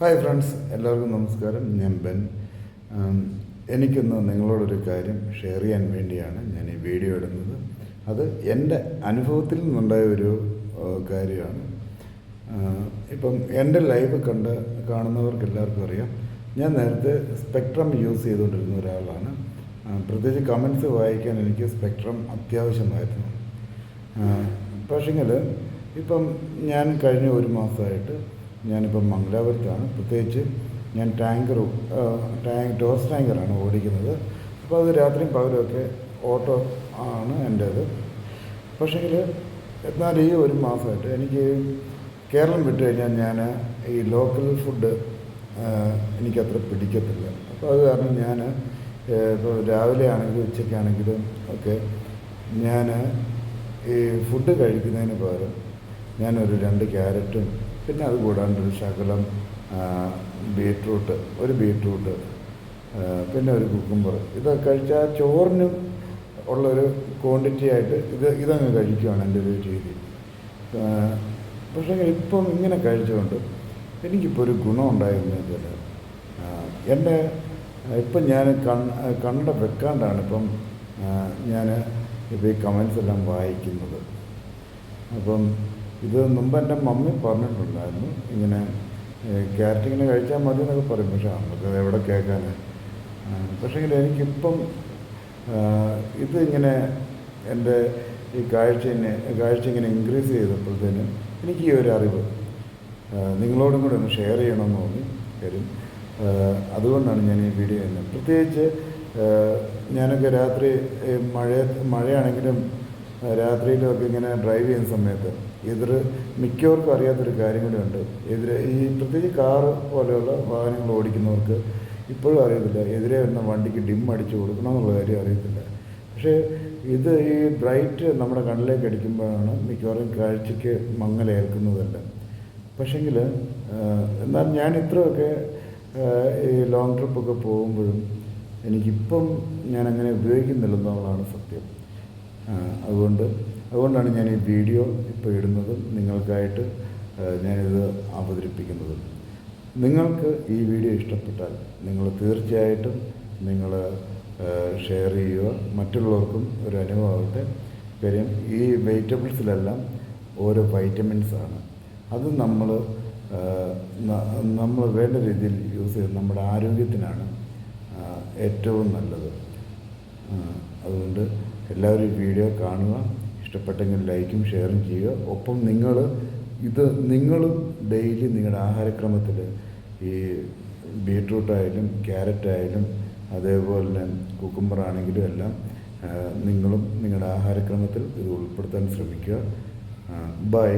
Hi friends എല്ലാവർക്കും നമസ്കാരം. ഞാൻ ബെൻ. എനിക്കൊന്ന് നിങ്ങളോടൊരു കാര്യം ഷെയർ ചെയ്യാൻ വേണ്ടിയാണ് ഞാൻ ഈ വീഡിയോ ഇടുന്നത്. അത് എന്റെ അനുഭവത്തിൽ നിന്നുണ്ടായ ഒരു കാര്യമാണ്. ഇപ്പം എന്റെ ലൈവ് കണ്ട് കാണുന്നവർക്ക് എല്ലാവർക്കും അറിയാം. ഞാൻ നേരത്തെ സ്പെക്ട്രം യൂസ് ചെയ്തുകൊണ്ടിരുന്ന ഒരാളാണ്. പ്രത്യേകിച്ച് കമൻസ് വായിക്കാൻ എനിക്ക് സ്പെക്ട്രം അത്യാവശ്യമായിരുന്നു. പക്ഷേങ്കിൽ ഇപ്പം ഞാൻ കഴിഞ്ഞ ഒരു മാസമായിട്ട് ഞാനിപ്പം മംഗലാപുരത്താണ്. പ്രത്യേകിച്ച് ഞാൻ ടാങ്കർ ടാങ്ക് ടോസ് ടാങ്കറാണ് ഓടിക്കുന്നത്. അപ്പോൾ അത് രാത്രിയും പകലുമൊക്കെ ഓട്ടോ ആണ് എന്റേത്. പക്ഷേങ്കിൽ എന്നാൽ ഈ ഒരു മാസമായിട്ട് എനിക്ക് കേരളം വിട്ട് കഴിഞ്ഞാൽ ഞാൻ ഈ ലോക്കൽ ഫുഡ് എനിക്കത്ര പിടിക്കത്തില്ല. അപ്പോൾ അത് കാരണം ഞാൻ ഇപ്പോൾ രാവിലെ ആണെങ്കിലും ഉച്ചയ്ക്കാണെങ്കിലും ഒക്കെ ഞാൻ ഈ ഫുഡ് കഴിക്കുന്നതിന് പകരം ഞാനൊരു രണ്ട് ക്യാരറ്റും പിന്നെ അത് കൂടാണ്ട് ഒരു ശകലം ബീട്രൂട്ട് ഒരു ബീട്രൂട്ട് പിന്നെ ഒരു കുക്കുംബർ. ഇതൊക്കെ കഴിച്ചാൽ ചോറിനും ഉള്ളൊരു ക്വാണ്ടിറ്റി ആയിട്ട് ഇത് ഇതങ്ങ് കഴിക്കുകയാണ് എന്റെ ഒരു രീതി. പക്ഷേ ഇപ്പം ഇങ്ങനെ കഴിച്ചുകൊണ്ട് എനിക്കിപ്പോൾ ഒരു ഗുണം ഉണ്ടായിരുന്നു വെച്ചാൽ എന്റെ ഇപ്പം ഞാൻ കണ് കണ്ണട വെക്കാണ്ടാണ് ഇപ്പം ഞാൻ ഇപ്പോൾ ഈ കമൻസ് എല്ലാം വായിക്കുന്നത്. അപ്പം ഇത് മുമ്പ് എന്റെ മമ്മി പറഞ്ഞിട്ടുണ്ടായിരുന്നു. ഇങ്ങനെ ക്യാരറ്റ് ഇങ്ങനെ കഴിച്ചാൽ മതി എന്നൊക്കെ പറയും. പക്ഷേ നമുക്ക് എവിടെ കേൾക്കാൻ പക്ഷേ എനിക്കിപ്പം ഇത് ഇങ്ങനെ എന്റെ ഈ കാഴ്ചനെ കാഴ്ച ഇങ്ങനെ ഇൻക്രീസ് ചെയ്തപ്പോഴത്തേനും എനിക്ക് ഈ ഒരു അറിവ് നിങ്ങളോടും കൂടെ ഒന്ന് ഷെയർ ചെയ്യണമെന്ന് തോന്നി. കാര്യം അതുകൊണ്ടാണ് ഞാൻ ഈ വീഡിയോ ചെയ്യുന്നത്. പ്രത്യേകിച്ച് ഞാനൊക്കെ രാത്രി മഴ മഴയാണെങ്കിലും രാത്രിയിലൊക്കെ ഇങ്ങനെ ഡ്രൈവ് ചെയ്യുന്ന സമയത്ത് എതിർ മിക്കവർക്കും അറിയാത്തൊരു കാര്യം കൂടി ഉണ്ട്. എതിരെ ഈ പ്രത്യേകിച്ച് കാറ് പോലെയുള്ള വാഹനങ്ങൾ ഓടിക്കുന്നവർക്ക് ഇപ്പോഴും അറിയത്തില്ല. എതിരെ വരുന്ന വണ്ടിക്ക് ഡിം അടിച്ച് കൊടുക്കണം എന്നുള്ള കാര്യം അറിയത്തില്ല. പക്ഷേ ഇത് ഈ ബ്രൈറ്റ് നമ്മുടെ കണ്ണിലേക്ക് അടിക്കുമ്പോഴാണ് മിക്കവാറും കാഴ്ചയ്ക്ക് മങ്ങലേൽക്കുന്നതല്ല. പക്ഷെങ്കിൽ എന്നാൽ ഞാൻ ഇത്രയൊക്കെ ഈ ലോങ് ട്രിപ്പൊക്കെ പോകുമ്പോഴും എനിക്കിപ്പം ഞാൻ അങ്ങനെ ഉപയോഗിക്കുന്നില്ലെന്നുള്ളതാണ് സത്യം. അതുകൊണ്ട് അതുകൊണ്ടാണ് ഞാൻ ഈ വീഡിയോ ഇപ്പോൾ ഇടുന്നതും. നിങ്ങൾക്കായിട്ട് ഞാനിത് അവതരിപ്പിക്കുന്നതും. നിങ്ങൾക്ക് ഈ വീഡിയോ ഇഷ്ടപ്പെട്ടാൽ നിങ്ങൾ തീർച്ചയായിട്ടും നിങ്ങൾ ഷെയർ ചെയ്യുക. മറ്റുള്ളവർക്കും ഒരു അനുഭവമാകട്ടെ കാര്യം ഈ വെജിറ്റബിൾസിലെല്ലാം ഓരോ വൈറ്റമിൻസാണ് അത് നമ്മൾ നമ്മൾ വേണ്ട രീതിയിൽ യൂസ് ചെയ്ത് നമ്മുടെ ആരോഗ്യത്തിനാണ് ഏറ്റവും നല്ലത്. അതുകൊണ്ട് എല്ലാവരും വീഡിയോ കാണുക. ഇഷ്ടപ്പെട്ടെങ്കിൽ ലൈക്കും ഷെയറും ചെയ്യുക. ഒപ്പം നിങ്ങൾ ഇത് നിങ്ങളും ഡെയിലി നിങ്ങളുടെ ആഹാരക്രമത്തിൽ ഈ ബീട്രൂട്ടായാലും ക്യാരറ്റായാലും അതേപോലെ തന്നെ കുക്കുംബർ ആണെങ്കിലും എല്ലാം നിങ്ങളും നിങ്ങളുടെ ആഹാരക്രമത്തിൽ ഇത് ഉൾപ്പെടുത്താൻ ശ്രമിക്കുക. ബൈ.